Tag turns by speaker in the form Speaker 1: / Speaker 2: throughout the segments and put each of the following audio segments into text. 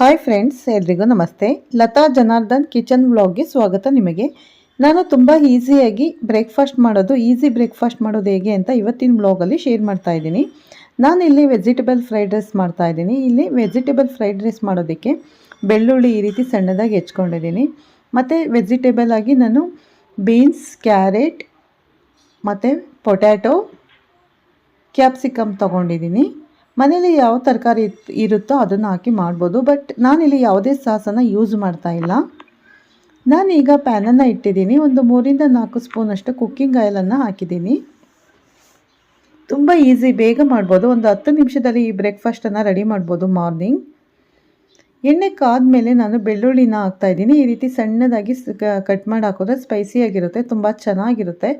Speaker 1: Hi friends ಎಲ್ರಿಗೂ ನಮಸ್ತೆ. Lata Janardhan kitchen ವ್ಲಾಗ್ಗೆ ಸ್ವಾಗತ ನಿಮಗೆ. ನಾನು ತುಂಬ ಈಸಿಯಾಗಿ ಬ್ರೇಕ್ಫಾಸ್ಟ್ ಮಾಡೋದು, ಈಸಿ ಬ್ರೇಕ್ಫಾಸ್ಟ್ ಮಾಡೋದು ಹೇಗೆ ಅಂತ ಇವತ್ತಿನ ವ್ಲಾಗಲ್ಲಿ ಶೇರ್ ಮಾಡ್ತಾ ಇದ್ದೀನಿ. ನಾನು ಇಲ್ಲಿ ವೆಜಿಟೇಬಲ್ ಫ್ರೈಡ್ ರೈಸ್ ಮಾಡ್ತಾ ಇದ್ದೀನಿ. ಇಲ್ಲಿ ವೆಜಿಟೇಬಲ್ ಫ್ರೈಡ್ ರೈಸ್ ಮಾಡೋದಕ್ಕೆ ಬೆಳ್ಳುಳ್ಳಿ ಈ ರೀತಿ ಸಣ್ಣದಾಗಿ ಹೆಚ್ಕೊಂಡಿದ್ದೀನಿ. ಮತ್ತು ವೆಜಿಟೇಬಲ್ ಆಗಿ ನಾನು ಬೀನ್ಸ್, ಕ್ಯಾರೆಟ್ ಮತ್ತು ಪೊಟ್ಯಾಟೊ, ಕ್ಯಾಪ್ಸಿಕಮ್ ತೊಗೊಂಡಿದ್ದೀನಿ. ಮನೇಲಿ ಯಾವ ತರಕಾರಿ ಇರುತ್ತೋ ಅದನ್ನು ಹಾಕಿ ಮಾಡ್ಬೋದು ಬಟ್ ನಾನಿಲ್ಲಿ ಯಾವುದೇ ಸಾಸನ್ನು ಯೂಸ್ ಮಾಡ್ತಾ ಇಲ್ಲ. ನಾನೀಗ ಪ್ಯಾನನ್ನು ಇಟ್ಟಿದ್ದೀನಿ, ಒಂದು ಮೂರಿಂದ ನಾಲ್ಕು ಸ್ಪೂನಷ್ಟು ಕುಕ್ಕಿಂಗ್ ಆಯಿಲನ್ನು ಹಾಕಿದ್ದೀನಿ. ತುಂಬ ಈಸಿ ಬೇಗ ಮಾಡ್ಬೋದು. ಒಂದು ಹತ್ತು ನಿಮಿಷದಲ್ಲಿ ಈ ಬ್ರೇಕ್ಫಾಸ್ಟನ್ನು ರೆಡಿ ಮಾಡ್ಬೋದು ಮಾರ್ನಿಂಗ್ ಎಣ್ಣೆ ಕಾದ್ಮೇಲೆ ನಾನು ಬೆಳ್ಳುಳ್ಳಿನ ಹಾಕ್ತಾಯಿದ್ದೀನಿ ಈ ರೀತಿ ಸಣ್ಣದಾಗಿ ಕಟ್ ಮಾಡಿ ಹಾಕಿದ್ರೆ ಸ್ಪೈಸಿಯಾಗಿರುತ್ತೆ ತುಂಬ ಚೆನ್ನಾಗಿರುತ್ತೆ.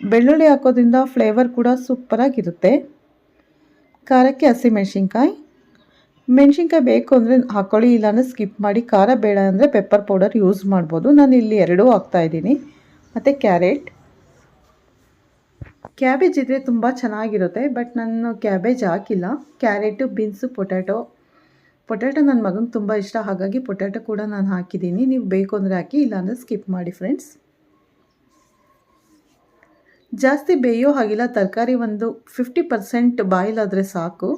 Speaker 1: ಬೆಳ್ಳುಳ್ಳಿ ಹಾಕೋದ್ರಿಂದ ಫ್ಲೇವರ್ ಕೂಡ ಸೂಪರಾಗಿರುತ್ತೆ ಖಾರಕ್ಕೆ ಹಸಿಮೆಣ್ಸಿನ್ಕಾಯಿ ಮೆಣಸಿನ್ಕಾಯಿ. ಬೇಕು ಅಂದರೆ ಹಾಕ್ಕೊಳ್ಳಿ ಇಲ್ಲಾಂದರೆ ಸ್ಕಿಪ್ ಮಾಡಿ. ಖಾರ ಬೇಡ ಅಂದರೆ ಪೆಪ್ಪರ್ ಪೌಡರ್ ಯೂಸ್ ಮಾಡ್ಬೋದು. ನಾನು ಇಲ್ಲಿ ಎರಡೂ ಹಾಕ್ತಾಯಿದ್ದೀನಿ ಮತ್ತು ಕ್ಯಾರೆಟ್ ಕ್ಯಾಬೇಜ್ ಇದ್ದರೆ ತುಂಬ ಚೆನ್ನಾಗಿರುತ್ತೆ ಬಟ್ ನಾನು ಕ್ಯಾಬೇಜ್ ಹಾಕಿಲ್ಲ. ಕ್ಯಾರೆಟು ಬೀನ್ಸು ಪೊಟ್ಯಾಟೊ ಪೊಟ್ಯಾಟೊ ನನ್ನ ಮಗನಿಗೆ ತುಂಬ ಇಷ್ಟ, ಹಾಗಾಗಿ ಪೊಟ್ಯಾಟೊ ಕೂಡ ನಾನು ಹಾಕಿದ್ದೀನಿ. ನೀವು ಬೇಕು ಅಂದರೆ ಹಾಕಿ, ಇಲ್ಲಾಂದರೆ ಸ್ಕಿಪ್ ಮಾಡಿ ಫ್ರೆಂಡ್ಸ್ ಜಾಸ್ತಿ ಬೇಯೋ ಹಾಗಿಲ್ಲ, ತರಕಾರಿ ಒಂದು ಫಿಫ್ಟಿ ಪರ್ಸೆಂಟ್ ಬಾಯ್ಲ್ ಆದರೆ ಸಾಕು.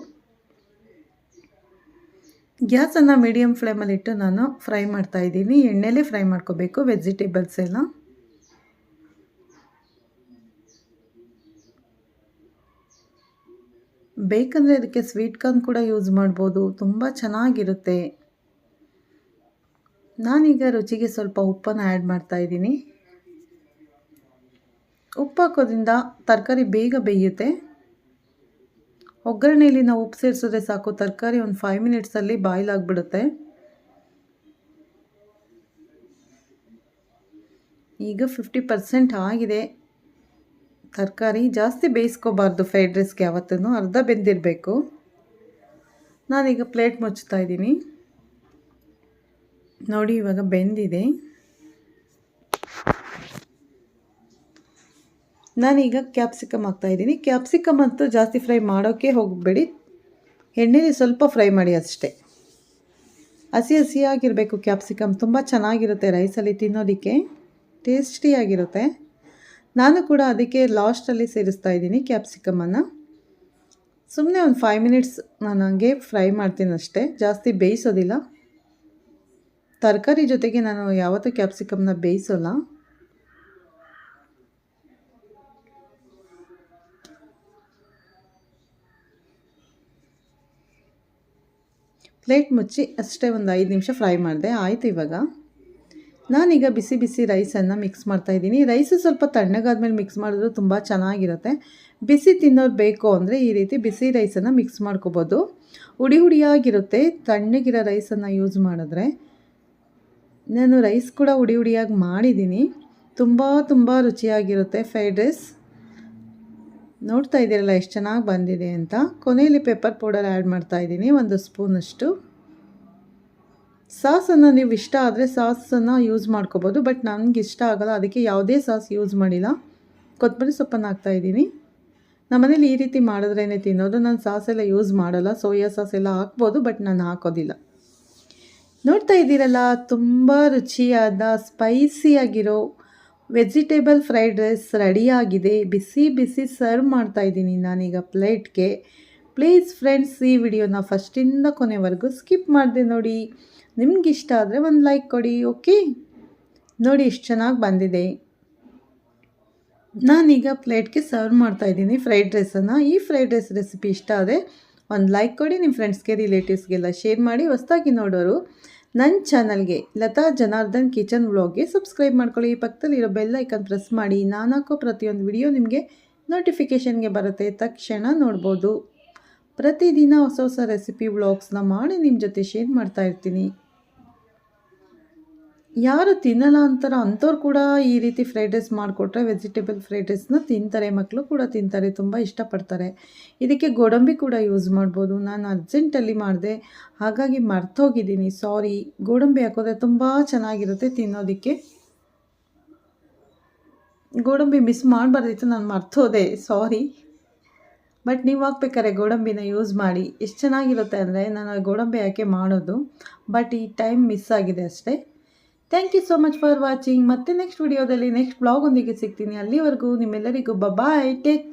Speaker 1: ಗ್ಯಾಸನ್ನು ಮೀಡಿಯಮ್ ಫ್ಲೇಮಲ್ಲಿಟ್ಟು ನಾನು ಫ್ರೈ ಮಾಡ್ತಾ ಇದ್ದೀನಿ. ಎಣ್ಣೆಲೇ ಫ್ರೈ ಮಾಡ್ಕೋಬೇಕು ವೆಜಿಟೇಬಲ್ಸ್ ಎಲ್ಲ. ಬೇಕಂದರೆ ಅದಕ್ಕೆ ಸ್ವೀಟ್ ಕಾರ್ನ್ ಕೂಡ ಯೂಸ್ ಮಾಡ್ಬೋದು. ತುಂಬ ಚೆನ್ನಾಗಿರುತ್ತೆ. ನಾನೀಗ ರುಚಿಗೆ ಸ್ವಲ್ಪ ಉಪ್ಪನ್ನು ಆ್ಯಡ್ ಮಾಡ್ತಾ ಇದ್ದೀನಿ. ಉಪ್ಪು ಹಾಕೋದ್ರಿಂದ ತರಕಾರಿ ಬೇಗ ಬೇಯುತ್ತೆ. ಒಗ್ಗರಣೆಯಲ್ಲಿ ನಾವು ಉಪ್ಪು ಸೇರಿಸಿದ್ರೆ ಸಾಕು. ತರಕಾರಿ ಒಂದು ಫೈವ್ ಮಿನಿಟ್ಸಲ್ಲಿ ಬಾಯ್ಲ್ ಆಗಿಬಿಡುತ್ತೆ. ಈಗ ಫಿಫ್ಟಿ ಪರ್ಸೆಂಟ್ ಆಗಿದೆ. ತರಕಾರಿ ಜಾಸ್ತಿ ಬೇಯಿಸ್ಕೋಬಾರ್ದು ಫ್ರೈಡ್ ರೈಸ್ಗೆ ಯಾವತ್ತೂ ಅರ್ಧ ಬೆಂದಿರಬೇಕು. ನಾನೀಗ ಪ್ಲೇಟ್ ಮುಚ್ತಾ ಇದ್ದೀನಿ. ನೋಡಿ ಇವಾಗ ಬೆಂದಿದೆ. ನಾನೀಗ ಕ್ಯಾಪ್ಸಿಕಮ್ ಹಾಕ್ತಾಯಿದ್ದೀನಿ ಕ್ಯಾಪ್ಸಿಕಮ್ ಅಂತೂ ಜಾಸ್ತಿ ಫ್ರೈ ಮಾಡೋಕ್ಕೆ ಹೋಗಬೇಡಿ. ಎಣ್ಣೆಲಿ ಸ್ವಲ್ಪ ಫ್ರೈ ಮಾಡಿ ಅಷ್ಟೇ. ಹಸಿ ಹಸಿಯಾಗಿರಬೇಕು ಕ್ಯಾಪ್ಸಿಕಮ್ ತುಂಬ ಚೆನ್ನಾಗಿರುತ್ತೆ ರೈಸಲ್ಲಿ ತಿನ್ನೋದಕ್ಕೆ. ಟೇಸ್ಟಿಯಾಗಿರುತ್ತೆ ನಾನು ಕೂಡ ಅದಕ್ಕೆ ಲಾಸ್ಟಲ್ಲಿ ಸೇರಿಸ್ತಾ ಇದ್ದೀನಿ ಕ್ಯಾಪ್ಸಿಕಮನ್ನು ಸುಮ್ಮನೆ ಒಂದು ಫೈವ್ ಮಿನಿಟ್ಸ್ ನಾನು ಹಂಗೆ ಫ್ರೈ ಮಾಡ್ತೀನಿ ಅಷ್ಟೇ. ಜಾಸ್ತಿ ಬೇಯಿಸೋದಿಲ್ಲ. ತರಕಾರಿ ಜೊತೆಗೆ ನಾನು ಯಾವತ್ತೂ ಕ್ಯಾಪ್ಸಿಕಮ್ನ ಬೇಯಿಸೋಲ್ಲ. ಪ್ಲೇಟ್ ಮುಚ್ಚಿ ಅಷ್ಟೇ ಒಂದು ಐದು ನಿಮಿಷ ಫ್ರೈ ಮಾಡಿದೆ. ಆಯಿತು ಇವಾಗ. ನಾನೀಗ ಬಿಸಿ ಬಿಸಿ ರೈಸನ್ನು ಮಿಕ್ಸ್ ಮಾಡ್ತಾಯಿದ್ದೀನಿ ರೈಸು ಸ್ವಲ್ಪ ತಣ್ಣಗಾದ್ಮೇಲೆ ಮಿಕ್ಸ್ ಮಾಡಿದ್ರು ತುಂಬ ಚೆನ್ನಾಗಿರುತ್ತೆ. ಬಿಸಿ ತಿನ್ನೋರು ಬೇಕು ಅಂದರೆ ಈ ರೀತಿ ಬಿಸಿ ರೈಸನ್ನು ಮಿಕ್ಸ್ ಮಾಡ್ಕೋಬೋದು. ಹುಡಿ ಹುಡಿಯಾಗಿರುತ್ತೆ. ತಣ್ಣಗಿರೋ ರೈಸನ್ನು ಯೂಸ್ ಮಾಡಿದ್ರೆ ನಾನು ರೈಸ್ ಕೂಡ ಹುಡಿ ಹುಡಿಯಾಗಿ ಮಾಡಿದ್ದೀನಿ. ತುಂಬ ತುಂಬ ರುಚಿಯಾಗಿರುತ್ತೆ ಫ್ರೈಡ್ ರೈಸ್. ನೋಡ್ತಾ ಇದ್ದೀರಲ್ಲ ಎಷ್ಟು ಚೆನ್ನಾಗಿ ಬಂದಿದೆ ಅಂತ. ಕೊನೆಯಲ್ಲಿ ಪೆಪ್ಪರ್ ಪೌಡರ್ ಆ್ಯಡ್ ಮಾಡ್ತಾ ಇದ್ದೀನಿ, ಒಂದು ಸ್ಪೂನಷ್ಟು ಸಾಸನ್ನು ನೀವು ಇಷ್ಟ ಆದರೆ ಸಾಸನ್ನು ಯೂಸ್ ಮಾಡ್ಕೋಬೋದು, ಬಟ್ ನನಗೆ ಇಷ್ಟ ಆಗೋಲ್ಲ, ಅದಕ್ಕೆ ಯಾವುದೇ ಸಾಸ್ ಯೂಸ್ ಮಾಡಿಲ್ಲ. ಕೊತ್ತಂಬರಿ ಸೊಪ್ಪನ್ನು ಹಾಕ್ತಾಯಿದ್ದೀನಿ ನಮ್ಮನೇಲಿ ಈ ರೀತಿ ಮಾಡಿದ್ರೇ ತಿನ್ನೋದು, ನಾನು ಸಾಸೆಲ್ಲ ಯೂಸ್ ಮಾಡೋಲ್ಲ, ಸೋಯಾ ಸಾಸ್ ಎಲ್ಲ ಹಾಕ್ಬೋದು, ಬಟ್ ನಾನು ಹಾಕೋದಿಲ್ಲ. ನೋಡ್ತಾ ಇದ್ದೀರಲ್ಲ ತುಂಬ ರುಚಿಯಾದ ಸ್ಪೈಸಿಯಾಗಿರೋ ವೆಜಿಟೇಬಲ್ ಫ್ರೈಡ್ ರೈಸ್ ರೆಡಿಯಾಗಿದೆ. ಬಿಸಿ ಬಿಸಿ ಸರ್ವ್ ಮಾಡ್ತಾಯಿದ್ದೀನಿ ನಾನೀಗ ಪ್ಲೇಟ್ಗೆ. ಪ್ಲೀಸ್ ಫ್ರೆಂಡ್ಸ್, ಈ ವಿಡಿಯೋನ ಫಸ್ಟಿಂದ ಕೊನೆವರೆಗೂ ಸ್ಕಿಪ್ ಮಾಡಿದೆ ನೋಡಿ. ನಿಮ್ಗೆ ಇಷ್ಟ ಆದರೆ ಒಂದು ಲೈಕ್ ಕೊಡಿ, ಓಕೆ? ನೋಡಿ ಎಷ್ಟು ಚೆನ್ನಾಗಿ ಬಂದಿದೆ. ನಾನೀಗ ಪ್ಲೇಟ್ಗೆ ಸರ್ವ್ ಮಾಡ್ತಾಯಿದ್ದೀನಿ ಫ್ರೈಡ್ ರೈಸನ್ನು. ಈ ಫ್ರೈಡ್ ರೈಸ್ ರೆಸಿಪಿ ಇಷ್ಟ ಆದರೆ ಒಂದು ಲೈಕ್ ಕೊಡಿ. ನಿಮ್ಮ ಫ್ರೆಂಡ್ಸ್ಗೆ, ರಿಲೇಟಿವ್ಸ್ಗೆಲ್ಲ ಶೇರ್ ಮಾಡಿ ಹೊಸ್ದಾಗಿ ನೋಡೋರು. ನನ್ನ ಚಾನಲ್ಗೆ ಲತಾ ಜನಾರ್ದನ್ ಕಿಚನ್ ವ್ಲಾಗ್ಗೆ ಸಬ್ಸ್ಕ್ರೈಬ್ ಮಾಡ್ಕೊಳ್ಳಿ. ಪಕ್ಕದಲ್ಲಿರೋ ಬೆಲ್ ಐಕನ್ ಪ್ರೆಸ್ ಮಾಡಿ. ನಾನಾಕೋ ಪ್ರತಿಯೊಂದು ವಿಡಿಯೋ ನಿಮಗೆ ನೋಟಿಫಿಕೇಷನ್ಗೆ ಬರುತ್ತೆ. ತಕ್ಷಣ ನೋಡ್ಬೋದು. ಪ್ರತಿದಿನ ಹೊಸ ಹೊಸ ರೆಸಿಪಿ ವ್ಲಾಗ್ಸ್ನ ಮಾಡಿ ನಿಮ್ಮ ಜೊತೆ ಶೇರ್ ಮಾಡ್ತಾ ಇರ್ತೀನಿ. ಯಾರು ತಿನ್ನಲ್ಲ ಅಂತಾರ ಅಂಥವ್ರು ಕೂಡ ಈ ರೀತಿ ಫ್ರೈಡ್ ರೈಸ್ ಮಾಡಿಕೊಟ್ರೆ ವೆಜಿಟೇಬಲ್ ಫ್ರೈಡ್ ರೈಸ್ನ ತಿಂತಾರೆ ಮಕ್ಕಳು ಕೂಡ ತಿಂತಾರೆ, ತುಂಬ ಇಷ್ಟಪಡ್ತಾರೆ. ಇದಕ್ಕೆ ಗೋಡಂಬಿ ಕೂಡ ಯೂಸ್ ಮಾಡ್ಬೋದು. ನಾನು ಅರ್ಜೆಂಟಲ್ಲಿ ಮಾಡಿದೆ. ಹಾಗಾಗಿ ಮರ್ತೋಗಿದ್ದೀನಿ. ಸಾರಿ ಗೋಡಂಬಿ ಹಾಕೋದ್ರೆ ತುಂಬ ಚೆನ್ನಾಗಿರುತ್ತೆ ತಿನ್ನೋದಕ್ಕೆ. ಗೋಡಂಬಿ ಮಿಸ್ ಮಾಡಬಾರ್ದಿತ್ತು, ನಾನು ಮರ್ತೋದೆ. ಸಾರಿ ಬಟ್ ನೀವು ಹಾಕ್ಬೇಕಾದ್ರೆ ಗೋಡಂಬಿನ ಯೂಸ್ ಮಾಡಿ. ಎಷ್ಟು ಚೆನ್ನಾಗಿರುತ್ತೆ ಅಂದರೆ ನಾನು ಗೋಡಂಬಿ ಹಾಕಿ ಮಾಡೋದು. ಬಟ್ ಈ ಟೈಮ್ ಮಿಸ್ ಆಗಿದೆ ಅಷ್ಟೇ. Thank you so much for watching ಮತ್ತೆ ನೆಕ್ಸ್ಟ್ ವಿಡಿಯೋದಲ್ಲಿ ನೆಕ್ಸ್ಟ್ ಬ್ಲಾಗ್ ಒಂದಿಗೆ ಸಿಗ್ತೀನಿ. ಅಲ್ಲಿವರೆಗೂ ನಿಮ್ಮೆಲ್ಲರಿಗೂ ಬಾಯ್ ಟೇಕ್